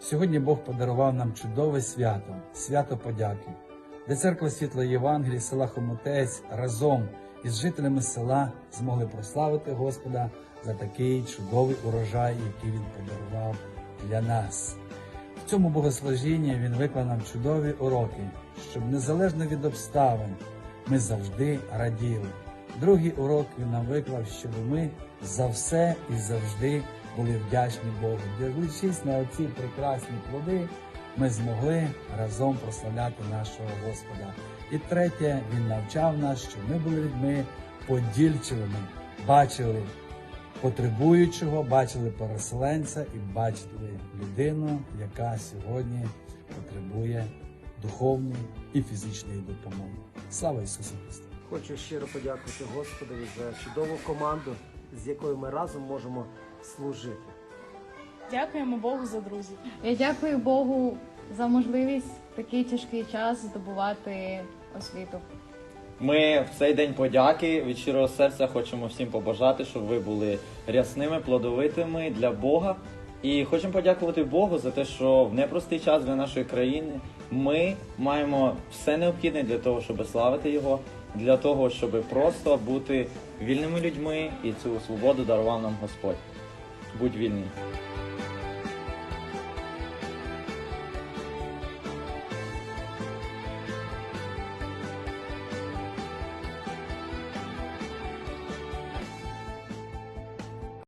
Сьогодні Бог подарував нам чудове свято, свято подяки, де церква Світла Євангелії села Хомотець разом із жителями села змогли прославити Господа за такий чудовий урожай, який він подарував для нас. В цьому богослужінні він виклав нам чудові уроки, щоб незалежно від обставин ми завжди раділи. Другий урок він нам виклав, щоб ми за все і завжди були вдячні Богу. Дивлячись на оці прекрасні плоди, ми змогли разом прославляти нашого Господа. І третє, він навчав нас, щоб ми були людьми подільчивими, бачили потребуючого, бачили переселенця і бачили людину, яка сьогодні потребує духовної і фізичної допомоги. Слава Ісусу Христу! Хочу щиро подякувати Господові за чудову команду, з якою ми разом можемо служити. Дякуємо Богу за друзів. Я дякую Богу за можливість в такий тяжкий час здобувати освіту. Ми в цей день подяки від щирого серця хочемо всім побажати, щоб ви були рясними, плодовитими для Бога. І хочемо подякувати Богу за те, що в непростий час для нашої країни ми маємо все необхідне для того, щоб славити Його, для того, щоб просто бути вільними людьми, і цю свободу дарував нам Господь. Будь вільний.